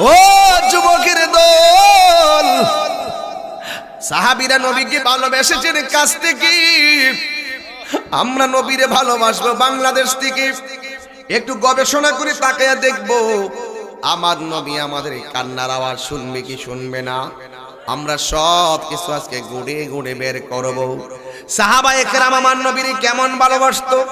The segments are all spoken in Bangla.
ও যুবকের দল। সাহাবিরা নবীকে ভালোবেসেছেন কাছ থেকে। আমরা নবীরে ভালোবাসবো বাংলাদেশ থেকে। একটু গবেষণা করে তাকায়া দেখব। আমার নবী আমাদের কান্নার আওয়াজ শুনবে কি শুনবে না? আমরা সব কিছু আজকে গুড়ে গুড়ে বের করব। সাহাবা একরাম আমার নবীর কেমন ভালোবাসতো?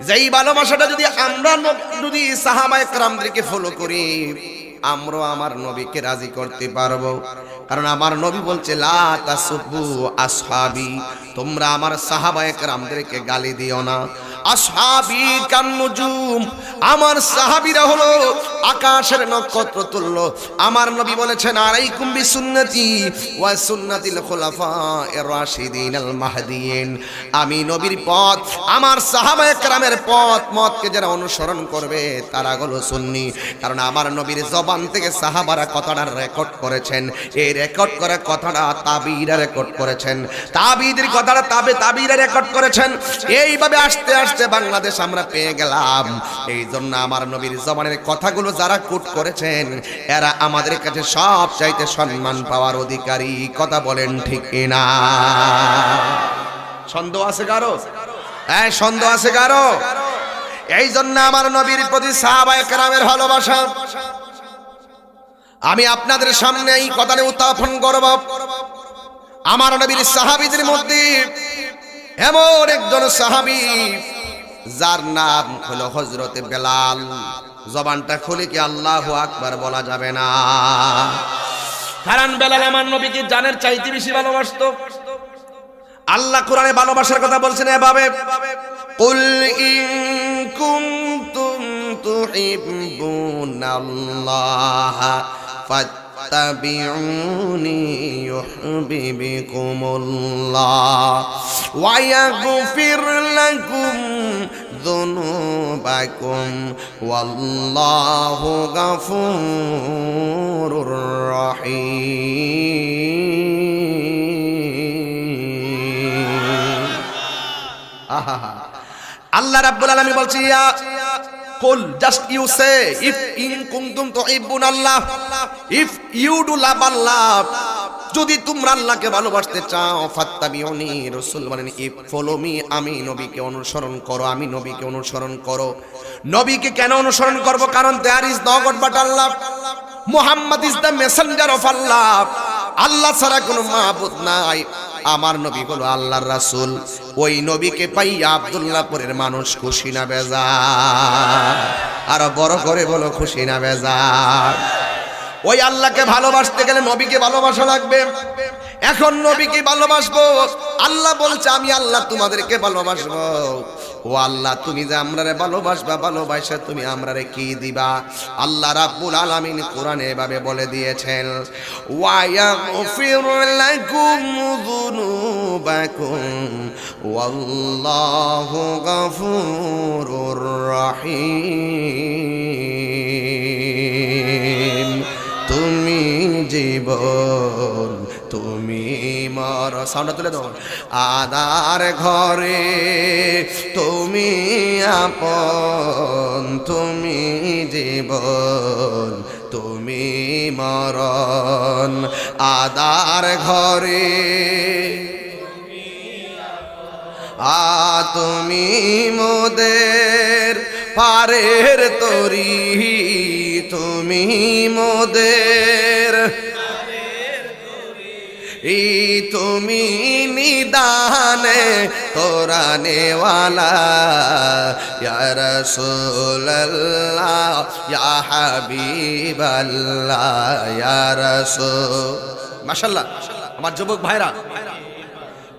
যেই ভালোবাসাটা যদি আমরা যদি সাহাবা একরামদেরকে ফলো করি আমরাও আমার নবীকে রাজি করতে পারব। কারণ আমার নবী বলছে, লা তাসুবু আসহাবি। তোমরা আমার সাহাবায়ে রামদেরকে গালি দিও না। আসহাবি কান্নুজুম, আমার সাহাবীরা হলো আকাশের নক্ষত্র তুল্য। আমার নবী বলেছেন, আলাইকুম বিসুন্নতি ওয়া সুন্নাতিল খুলাফা এর রাশিদিন আল মাহদিয়িন। আমি নবীর পথ, আমার সাহাবা একরামের পথ, মতকে যারা অনুসরণ করবে, তারা হলো সুন্নি। কারণ আমার নবীর জবান থেকে সাহাবারা কথাটা রেকর্ড করেছেন। এই রেকর্ড করা কথাটা তাবিরা রেকর্ড করেছেন। তাবিদের কথাটা তাবে তাবিরা রেকর্ড করেছেন। এইভাবে আসতে আস্তে বাংলাদেশ আমরা পেয়ে গেলাম। এই জন্য আমার নবীর জবানের কথাগুলো যারা কোট করেছেন, এরা আমাদের কাছে সব চাইতে সম্মান পাওয়ার অধিকারী। কথা বলেন ঠিক না সন্দেহ আছে কারও? হ্যাঁ সন্দেহ আছে কারও? এই জন্য আমার নবীর প্রতি সাহাবায়ে কেরামের ভালোবাসা। আমি আপনাদের সামনে এই কথাটা উত্থাপন করব। আমার নবীর সাহাবীদের মধ্যে এমন একজন সাহাবী যার নাম হলো হজরতে বেলাল জবানটা খুলে কি আল্লাহ আকবার বলা যাবে না কারণ বেলাল আমার নবীকে জানের চাইতে বেশি ভালোবাসতো আল্লাহ কোরআনে ভালোবাসার কথা বলছেন এভাবে قل إن كنتم تحبون الله فاتبعوني يحببكم الله ويغفر لكم ذنوبكم والله غفور رحيم আহা আল্লাহ রাব্বুল আলামিন বলছে ইয়া কুল জাস্ট ইউ সে ইফ ইন কুনতুম তুহিব্বুন আল্লাহ if you do love Allah যদি তোমরা আল্লাহকে ভালোবাসতে চাও, ফাত্তাবিউনি রাসূল বলেন ইফ ফলো মি আমি নবীকে অনুসরণ করো, আমি নবীকে অনুসরণ করো। নবীকে কেন অনুসরণ করব? কারণ there is no god but Allah Muhammad is the messenger of Allah আল্লাহ ছাড়া কোনো মাহবুদ নাই। আমার নবী হলো আল্লাহর রাসূল। ওই নবীকে পাইয়া আবদুল্লাপুরের মানুষ খুশি না বেজা আর বড় করে বলো খুশি না বেজা ওই আল্লাহকে ভালোবাসতে গেলে নবীকে ভালোবাসা লাগবে। এখন নবীকে ভালোবাসবো। আল্লাহ বলছে, আমি আল্লাহ তোমাদেরকে ভালোবাসবো। ও আল্লাহ, তুমি যে আমরারে ভালোবাসবা, ভালোবাসা তুমি আমরারে কি দিবা? আল্লাহ রাব্বুল আলামিন কোরআনে এভাবে বলে দিয়েছেন, ওয়ায়াগফির লাকুম যুনুবাকুম, ওয়াল্লাহু গফুরুর রহিম। তুমি জীবন, তুমি মর সাউন্ড তুলে দাও। আদার ঘরে তুমি আপন তুমি জীবন তুমি মরণ। আদার ঘরে আ তুমি মোদের পারের তরি তুমি মোদের এই তুমি নিদানে তোরা নেওয়ালা। রসুল্লাহ ইয়া মাশাআল্লাহ আমার যুবক ভাইরা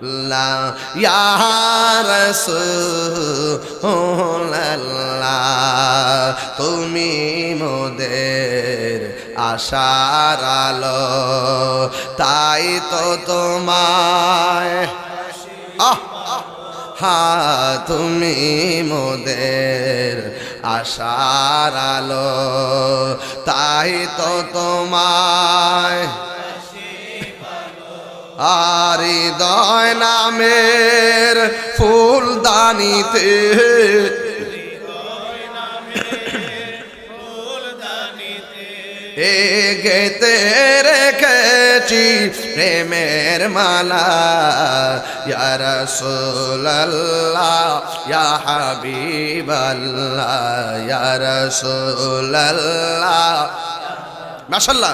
লা ইয়া রাসূলুল্লাহ, তুমি মোদের আশার আলো, তাই তো তোমায়, আহ, হা, তুমি মোদের আশার আলো, তাই তো তোমায় আর হৃদয় নামের ফুলদানিতে এ গেতে রেখেছি প্রেমের মালা। ইয়া রাসূলুল্লাহ, ইয়া হাবিবাল্লাহ, ইয়া রাসূলুল্লাহ। মাশাআল্লাহ।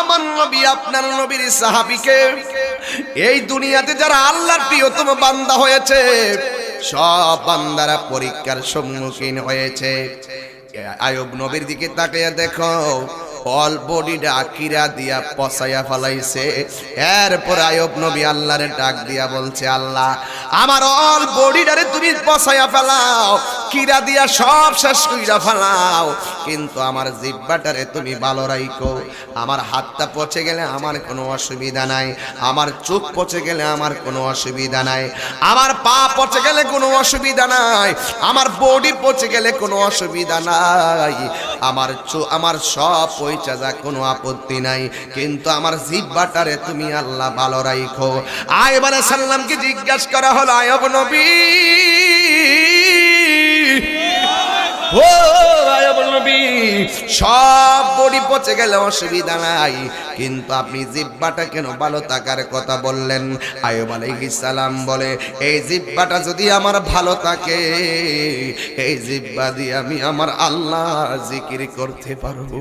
আমার নবী, আপনার নবীর সাহাবিকে এই দুনিয়াতে যারা আল্লাহর প্রিয়তম বান্দা হয়েছে, সব বান্দারা পরীক্ষার সম্মুখীন হয়েছে। আয়ব নবীর দিকে তাকিয়ে দেখো, অল বডিটা কিরা দিয়া পচাইয়া ফেলাইছে। এরপর আয়ব নবী আল্লাহরে ডাক দিয়া বলছে, আল্লাহ, আমার অল বডিটারে তুমি পচাইয়া ফেলাও কিরা দিয়া সব শেষ কইরা ফেলাও। কিন্তু আমার জিব্বাটারে তুমি ভালো রাইকো আমার হাতটা পচে গেলে আমার কোনো অসুবিধা নাই। আমার চোখ পচে গেলে আমার কোনো অসুবিধা নাই। আমার পা পচে গেলে কোনো অসুবিধা নাই। আমার বডি পচে গেলে কোনো অসুবিধা নাই। আমার আমার সব পয়সা যা কোনো আপত্তি নাই। কিন্তু আমার জিব্বাটারে তুমি আল্লাহ ভালো রাইখো। আয়বার সাল্লামকে জিজ্ঞাসা করা হলো আয়ব নবী ও সব বডি পচে গেলে অসুবিধা নাই। কিন্তু আপনি জিব্বাটা কেন ভালো থাকার কথা বললেন? আয়ুব আলাইহিস বলে, এই জিব্বাটা যদি আমার ভালো থাকে, এই জিব্বা দিয়ে আমি আমার আল্লাহ জিকির করতে পারব।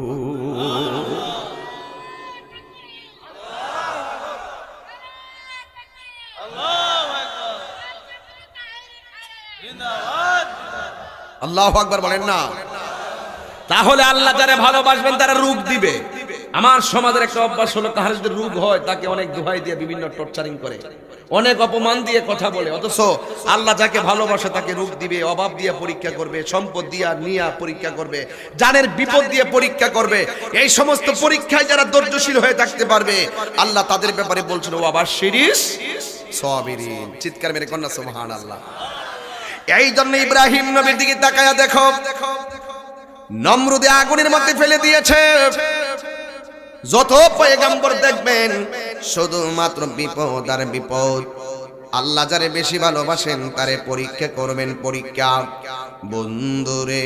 আল্লাহ আকবার বলেন না। তাহলে আল্লাহ যারা ভালোবাসবেন, তারা রূপ দিবে। আমার সমাজের একটা অভ্যাস হলো, কাহার যদি রূপ হয়, তাকে অনেক দোহাই দিয়ে বিভিন্ন টর্চারিং করে। অনেক অপমান দিয়ে কথা বলে, অথচ আল্লাহ যাকে ভালোবাসে, তাকে রূপ দিবে, অভাব দিয়ে পরীক্ষা করবে, সম্পদ দিয়া নিয়া পরীক্ষা করবে, জানের বিপদ দিয়ে পরীক্ষা করবে। এই সমস্ত পরীক্ষায় যারা ধৈর্যশীল হয়ে থাকতে পারবে, আল্লাহ তাদের ব্যাপারে বলছিল ও আবার শিরিস সবিরিন চিৎকার মেরে কন্যা সুবহান আল্লাহ এই জন্য ইব্রাহিম নবীর দিকে তাকায়া দেখো। নমরুদে আগুনের মধ্যে ফেলে দিয়েছে। যত পয়গাম্বর দেখবেন, শুধুমাত্র বিপদ আর বিপদ। আল্লাহ যারে বেশি ভালোবাসেন, তারে পরীক্ষা করবেন পরীক্ষা। বন্ধুরে,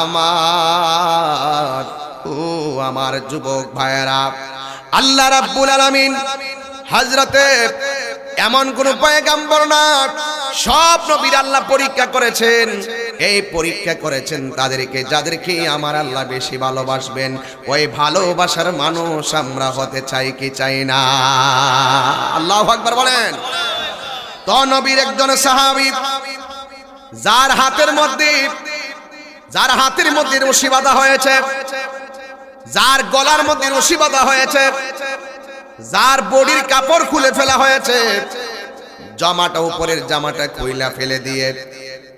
আমার, ও আমার যুবক ভাইয়েরা, আল্লাহ রাব্বুল আলামিন হযরতে এমন কোন পয়গাম্বর না সব নবীর আল্লাহ পরীক্ষা করেছেন। এই পরীক্ষা করেছেন তাদেরকে, যাদেরকে আমার আল্লাহ বেশি ভালোবাসবেন। ওই ভালোবাসার মানুষ আমরা হতে চাই কি চাই না। আল্লাহ আকবার বলেন। তো নবীর একজন সাহাবী, যার হাতের মধ্যে, যার হাতের মধ্যে রশি বাঁধা হয়েছে, যার গলার মধ্যে রশি বাঁধা হয়েছে, যার বডির কাপড় খুলে ফেলা হয়েছে জামাটা উপরের জামাটা কইলা ফেলে দিয়ে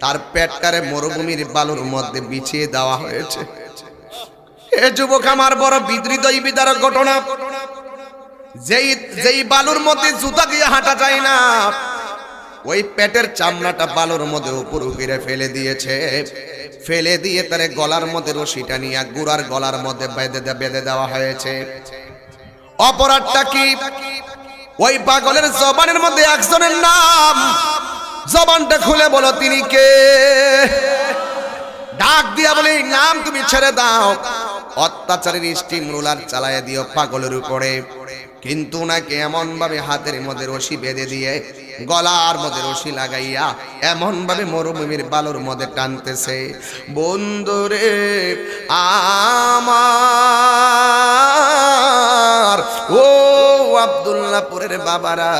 তার পেটটারে মরুভূমির বালুর মধ্যে বিছিয়ে দেওয়া হয়েছে। এ যুবক আমার বড় বিদৃত বিদারক ঘটনা। যেই যেই বালুর মধ্যে জুতা দিয়ে হাঁটা যায় না, ওই পেটের চামড়াটা বালুর মধ্যে উপর ফিরে ফেলে দিয়েছে। ফেলে দিয়ে তার গলার মধ্যে রশিটা নিয়ে গুড়ার গলার মধ্যে বেঁধে বেঁধে দেওয়া হয়েছে। অপরাধটা কি? ওই পাগলের জবানের মধ্যে একজনের নাম। জবানটা খুলে বলো, তিনি কে? ডাক দিয়া বলে, "এই নাম তুমি ছেড়ে দাও। অত্যাচারের স্টিম রুলার চালায় দিও পাগলের উপরে। কিন্তু নাকি এমন ভাবে হাতের মধ্যে রশি বেঁধে দিয়ে, গলার মধ্যে রশি লাগাইয়া এমন ভাবে মরুভূমির বালুর মধ্যে টানতেছে, বন্ধুরে, আমার ও আব্দুল্লাহপুরের বাবারা।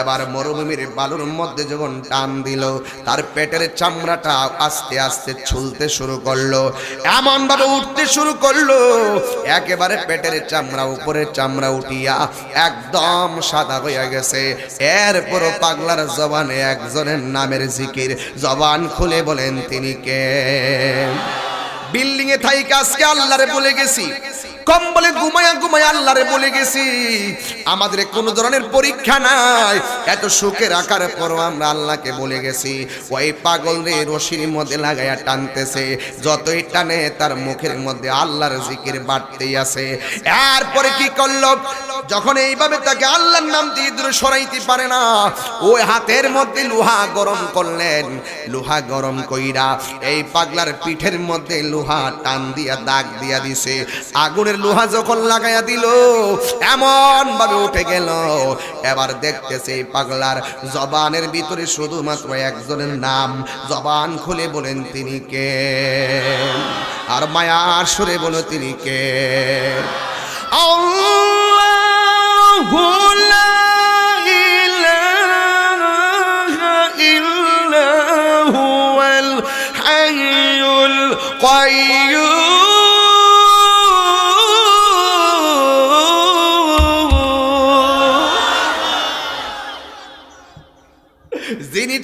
এবার মরুভূমির বালুর মধ্যে যখন টান দিল, তার পেটের চামড়াটা আস্তে আস্তে ছুলতে শুরু করল এমন ভাবে উঠতে শুরু করল, একেবারে পেটের চামড়া, উপরের চামড়া উঠিয়া একদম সাদা হয়ে গেছে। এরপরও পাগলার জবানে একজনের নামের জিকির, জবান খুলে বলেন, তিনি কে? বিল্ডিং এ থাইকে আজকে আল্লাহরে বলে গেছি। কম্বলে ঘুমায়া ঘুমায়া আল্লাহরে বলে গেছি, আমাদের কোনো ধরনের পরীক্ষা নাই। এত সুখের আকারে পর আমরা আল্লাহকে বলে গেছি, ওই পাগল রে রশির মধ্যে লাগাইয়া টানতেছে, যতই টানে তার মুখের মধ্যে আল্লাহর জিকির বাড়তেই আছে। এরপরে কি করল? যখন এইভাবে তাকে আল্লাহর নাম দিয়ে দূরে সরাইতে পারে না, ওই হাতের মধ্যে লোহা গরম করলেন। লোহা গরম কইরা এই পাগলার পিঠের মধ্যে লোহা টান দিয়া দাগ দিয়া দিছে আগুনের লোহা যখন লাগাইয়া দিল এমন ভাবে উঠে গেল। এবার দেখতেছে পাগলার জবানের ভিতরে শুধুমাত্র একজনের নাম। জবান খুলে বলেন, তিনি কে? আর মায়ার সুরে বলো, তিনি কে?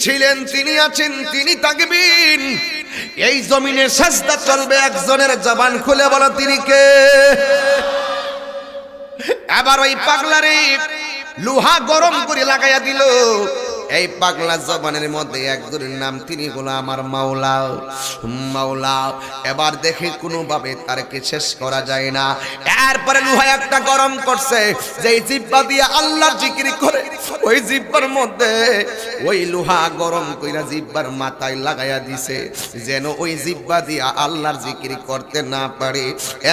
ছিলেন, তিনি আছেন, তিনি থাকবেন এই জমিনে সাজদা চলবে, একজনের জবান খুলে বলো, তিনি কে? এবার ওই পাগলারে লোহা গরম করে লাগাইয়া দিল। এই পাগলা জবানের মধ্যে একজনের নাম তিনি হলো আমার মাওলা। মাওলা, এবার দেখে কোনোভাবে তারকে শেষ করা যায় না। এরপরে লোহা একটা গরম করছে, যেই জিব্বা দিয়ে আল্লাহর জিকির করে, ওই জিব্বার মধ্যে ওই লোহা গরম কইরা জিব্বার মাথায় লাগাইয়া দিছে, যেন ওই জিব্বা দিয়া আল্লাহর জিকির করতে না পারে।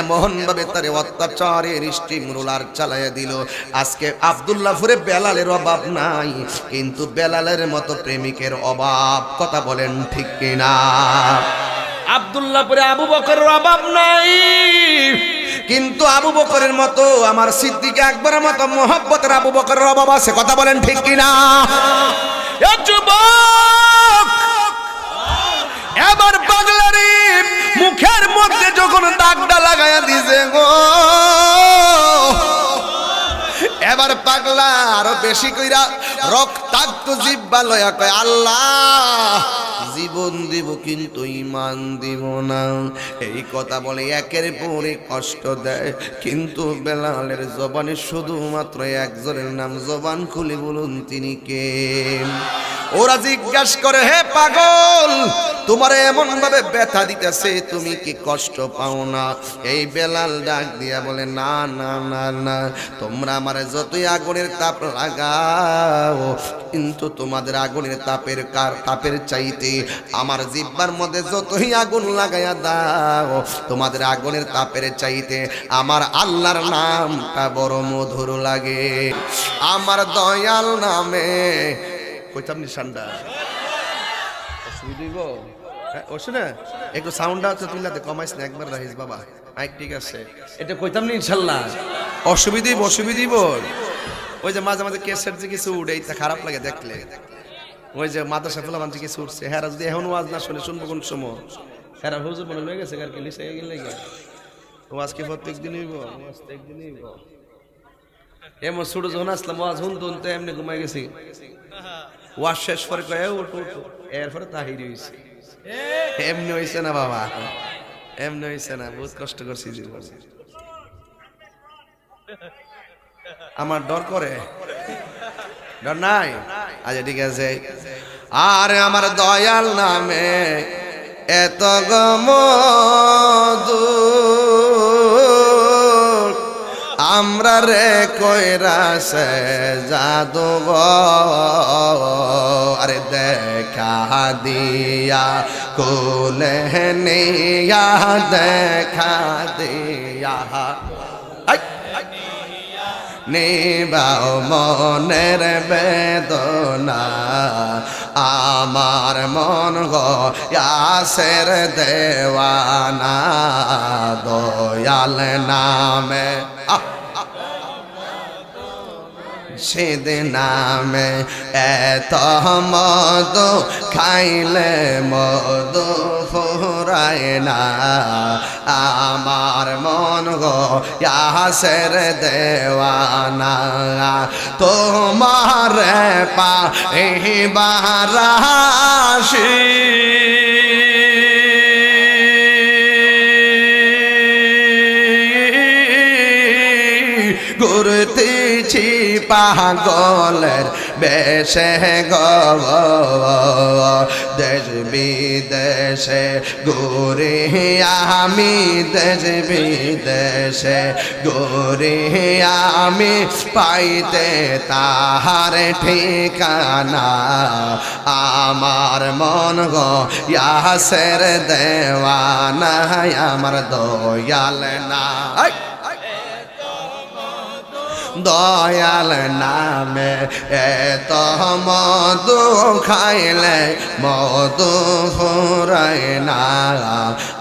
এমন ভাবে তারে অত্যাচারের স্টিম রোলার চালাইয়া দিল। আজকে আব্দুল্লাহপুরে বেলালের অভাব নাই, কিন্তু বেলালের মতো প্রেমিকের অভাব কথা বলেন ঠিক কিনা? আব্দুল্লাহপুরে আবু বকরের অভাব নাই। কিন্তু আবু বকরের মতো আমার সিদ্দিক একবারের মতো মোহাব্বতের আবু বকরের অভাব আছে কথা বলেন ঠিক কিনা? এবার পাগলারি মুখের মধ্যে যখন দাগটা লাগাইয়া দিছে গো এবার পাগলা আরও বেশি কইরা রক্তাক্ত জিব্বা লয়া কয় আল্লাহ। জীবন দিব, কিন্তু ইমান দিব না। এই কথা বলে একের পরে কষ্ট দেয়। কিন্তু বেলালের জবানে শুধুমাত্র একজনের নাম জবান খুলে বলুন, তিনি কে? ওরা জিজ্ঞাসা করে, হে পাগল, তোমার এমন ভাবে ব্যথা দিতেছে, তুমি কি কষ্ট পাও না? এই বেলাল ডাক দিয়া বলে, না না না না, তোমরা আমার যতই আগুনের তাপ লাগাও, কিন্তু তোমাদের আগুনের তাপের কার, তাপের চাইতে আমার জিব্বার মধ্যে যতই আগুন লাগাইয়া দাও, তোমাদের আগুনের তাপের চাইতে আমার আল্লাহর নামটা বড় মধুর লাগে। আমার দয়াল নামে। কইতাম নিশানটা। অসুবিধা হ্যাঁ ওসে না একটু সাউন্ডটা হচ্ছে তুইলাতে কমাইস না, একবার রাখিস বাবা। মাইক ঠিক আছে। এটা কইতাম নি ইনশাল্লাহ? অসুবিধি অসুবিধি বল ওই যে মাঝে মাঝে কেসের যে কিছু উঠে খারাপ লাগে দেখলে। ওই যে মাদ্রাসা ফেলা মাঝে কিছু উঠছে। হ্যাঁ যদি এখন ওয়াজ না শুনে শুনব কোন সময়? হ্যাঁ হুজুর মনে লয়ে গেছে কার কি লিসে গেলে গিয়া ও আজকে প্রত্যেক দিন হইব? প্রত্যেক দিন হইব। এমন ছোট যখন আসলাম ওয়াজ হুন তুন তো এমনি ঘুমাই গেছি। ওয়াজ শেষ করে কয়ে উঠ উঠ। এরপরে তাহিরি হইছে। এমনি হইছে না বাবা। এমনি হইছে না বহুত কষ্ট করছি জীবনে। আমার ডর করে। নাই। আচ্ছা ঠিক আছে। আর আমার দয়াল নামে এত গমদু আমরা রে কইরাছে জাদু আরে দেখা দিয়া, কোলে নিয়া, দেখা দিয়া। নিবাও মনের বেদনা। আমার মন গাসের দেওয়ানা, দয়াল নামে। আহ সেদিন নামে এত মধু খাইলে মধু ফুরায় না। আমার মন গো ইয়াসের দেওয়ানা তোমার পা বারাশি গুরতেছি পাগলের বেশে গব দেশ ঘুরে আমি, দেশ বিদেশে ঘুরে আমি পাইতে তাহার ঠিকানা আমার মন গো, ইয়াসের দেওয়ানা আমার দয়াল না! দয়াল নামে এত মধু খাইলে মধু ফুরায় না।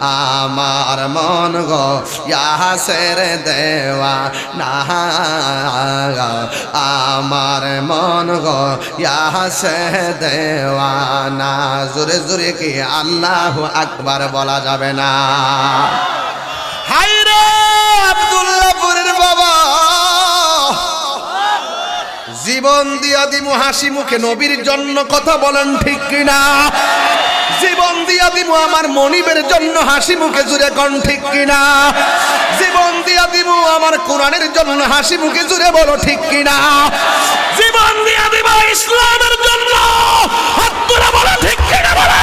আমার মন গো ইয়াসের দেওয়া না। আমার মন গো ইয়াসে দেওয়া না। জোরে জোরে কি আল্লাহ আকবার বলা যাবে না। জীবন দিয়া দিমু হাসি মুখে নবীর জন্য কথা বলেন ঠিক কিনা? জীবন দিয়া দিমু আমার মনিবের জন্য হাসি মুখে জুড়ে কন ঠিক কিনা? জীবন দিয়া দিমু আমার কোরআনের জন্য হাসি মুখে জুড়ে বলো ঠিক কিনা? জীবন দিয়া দিব ইসলামের জন্য হাত তুলে বলো ঠিক কিনা বলো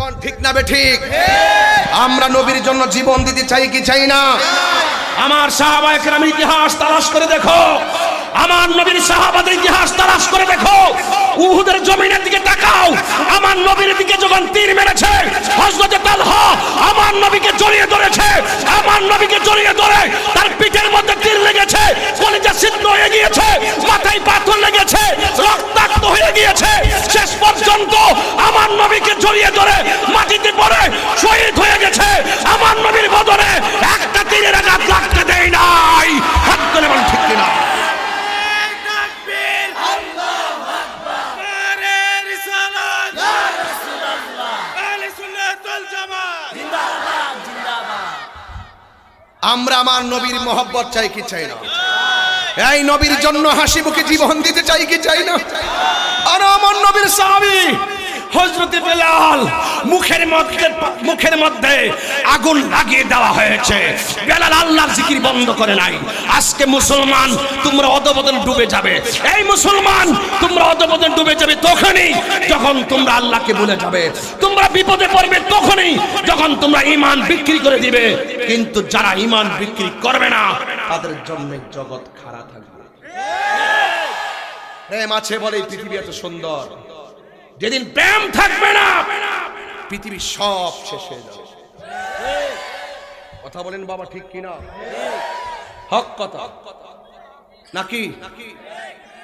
কোন ঠিক না বে ঠিক? আমরা নবীর জন্য জীবন দিতে চাই কি চাই না? আমার সাহাবায়ে আমি ইতিহাস তালাশ করে দেখো। আমার নবীর সাহাবাদের ইতিহাস তালাশ করে দেখো। উহুদের জমিনের দিকে তাকাও। আমার নবীর দিকে যখন তীর মেরেছে, হযরতে তালহা আমার নবীকে জড়িয়ে ধরেছে। আমার নবীকে জড়িয়ে ধরে তার পিঠের মধ্যে তীর লেগেছে, কলিজা ছিদ্র হয়ে গিয়েছে, মাথায় পাথর লেগেছে, রক্তাক্ত হয়ে গিয়েছে। শেষ পর্যন্ত আমার নবীকে জড়িয়ে ধরে মাটিতে পড়ে শহীদ হয়ে গেছে। আমার নবীর বদলে একটা তীরের আঘাত লাগতে দেয় নাই। হাত বল ঠিক কিনা তাকবীর আল্লাহু আকবার আরে রিসালাত ইয়া রাসূলুল্লাহ আলে সুন্নাত ওয়াল জামাত আমরা আমার নবীর মহব্বত চাই কি চাই না? এই নবীর জন্য হাসি মুখে জীবন দিতে চাই কি চাই না? আর আমার নবীর সাহাবী হযরতে বেলাল মুখের মধ্যে মুখের মধ্যে আগুন লাগিয়ে দেওয়া হয়েছে। বেলাল আল্লাহর জিকির বন্ধ করে নাই। আজকে মুসলমান, তোমরা অধবদন ডুবে যাবে। এই মুসলমান, তোমরা অধবদন ডুবে যাবে তখনই যখন তোমরা আল্লাহকে ভুলে যাবে। তোমরা বিপদে পড়বে তখনই যখন তোমরা ঈমান বিক্রি করে দিবে। কিন্তু যারা ঈমান বিক্রি করবে না, তাদের জন্য জগৎ খারাপ থাকবে। প্রেম আছে বলে পৃথিবী এত সুন্দর। যেদিন প্রেম থাকবে না, পৃথিবী সব শেষ হয়ে যাবে। কথা বলেন বাবা ঠিক কিনা? হক কথা। নাকি?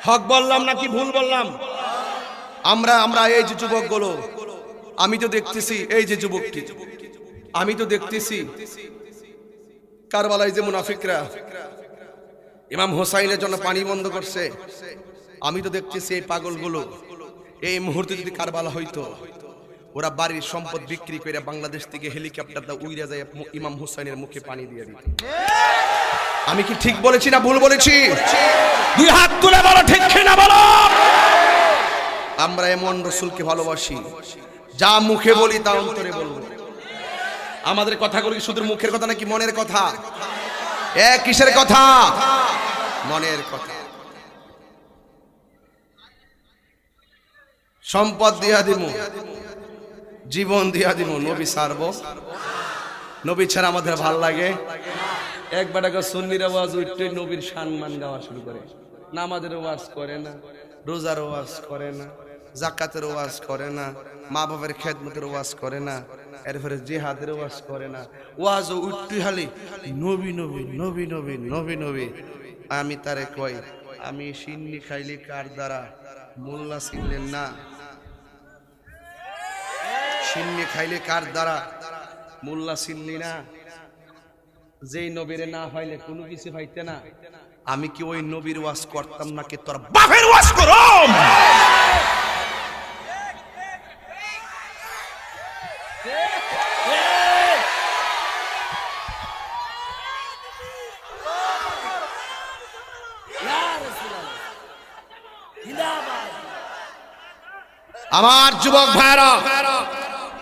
হক বললাম নাকি ভুল বললাম? আমরা আমরা এই যে যুবকগুলো, আমি তো দেখতেছি এই যে যুবকটি। আমি তো দেখতেছি কারবালায় যে মুনাফিকরা, ইমাম হোসাইনের জন্য পানি বন্ধ করছে। আমি তো দেখতেছি এই পাগলগুলো। এই মুহূর্তে যদি কারবালা হইতো, ওরা বাড়ির সম্পদ বিক্রি করে বাংলাদেশ থেকে হেলিকপ্টার দা উইরা যায় ইমাম হুসাইনের মুখে পানি দিয়ে দিত। আমি কি ঠিক বলেছি না ভুল বলেছি? দুই হাত তুলে বলো, ঠিক কিনা বলো? আমরা এমন রসুলকে ভালোবাসি, যা মুখে বলি তা অন্তরে বলব। আমাদের কথাগুলো শুধু মুখের কথা নাকি মনের কথা? এ কিসের কথা? মনের কথা। সম্পদ দিয়া দিমু, জীবন দিয়া দিমু, নবী সারব। নবী ছাড়া আমাদের ভালো লাগে। একবার একটা সুন্নির আওয়াজ উঠতে নবীর সম্মান গাওয়া শুরু করে। নামাজের ওয়াজ করে না, রোজার ওয়াজ করে না জাকাতের ওয়াজ করে না মা বাবার খেদমতের ওয়াজ করে না, এরপরে জিহাদের ওয়াজ করে না। ওয়াজ উঠতে হালি নবী নবী নবী নবী নবী নবী। আমি তারে কই, আমি সিন্নি খাইলি কার দ্বারা মোল্লা চিনলেন না? সিন্নি খাইলে কার দ্বারা? মোল্লা সিন্নি না। যেই নবীরে না পাইলে কোনো কিছু পাইতে না। আমি কি ওই নবীর ওয়াজ করতাম না কি তোর বাপের ওয়াজ করম? আমার যুবক ভাইরা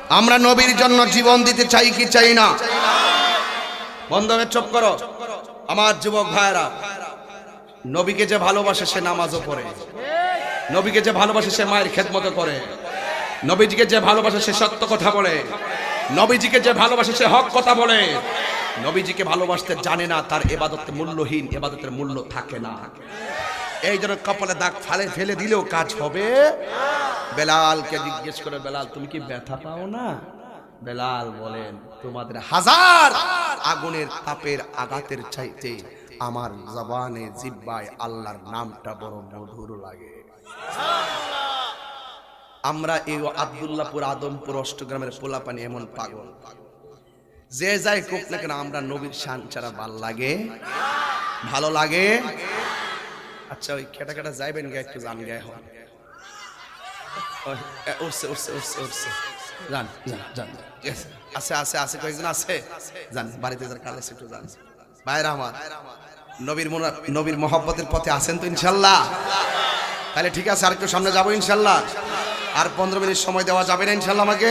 আমরা নবীর জন্য জীবন দিতে চাই কি চাই না? বন্ধ হয়ে চুপ করো। আমার যুবক ভাইরা নবীকে যে ভালোবাসে সে নামাজও পড়ে। নবীকে যে ভালোবাসে সে মায়ের খেদমতো করে। নবীজিকে যে ভালোবাসে সে সত্য কথা বলে। নবীজিকে যে ভালোবাসে সে হক কথা বলে। নবীজিকে ভালোবাসতে জানে না, তার এবাদতে মূল্যহীন, এবাদতের মূল্য থাকে না। এই জন্য কপালে দাগ ফালে ফেলে দিলেও কাজ হবে। বেলালকে জিজ্ঞেস করে, বেলাল, তুমি কি ব্যথা পাও না? বেলাল বলেন, তোমাদের হাজার আগুনের তাপের আঘাতের চাইতে আমার জবানে জিব্বায় আল্লাহর নামটা বড় মধুর লাগে। আমরা এই আবদুল্লাপুর আদমপুর অষ্টগ্রামের পোলাপানি এমন পাগল। যে যাই কোক না কেন, আমরা নবীর শান ছাড়া ভালো লাগে। ভালো লাগে? আচ্ছা ওই খেটা খেটা যাইবেন গে একটু জান গে হন। উঠছে উঠছে উঠছে উঠছে যান যান যান আছে। আছে আছে কয়েকজন আছে? যান, বাড়িতে যার কাজ আছে, একটু যান। বাইরে আমার নবীর নবীর মহব্বতের পথে আছেন তো ইনশাল্লাহ? তাহলে ঠিক আছে আর একটু সামনে যাব ইনশাল্লাহ। আর পনেরো মিনিট সময় দেওয়া যাবে না ইনশাল্লাহ আমাকে?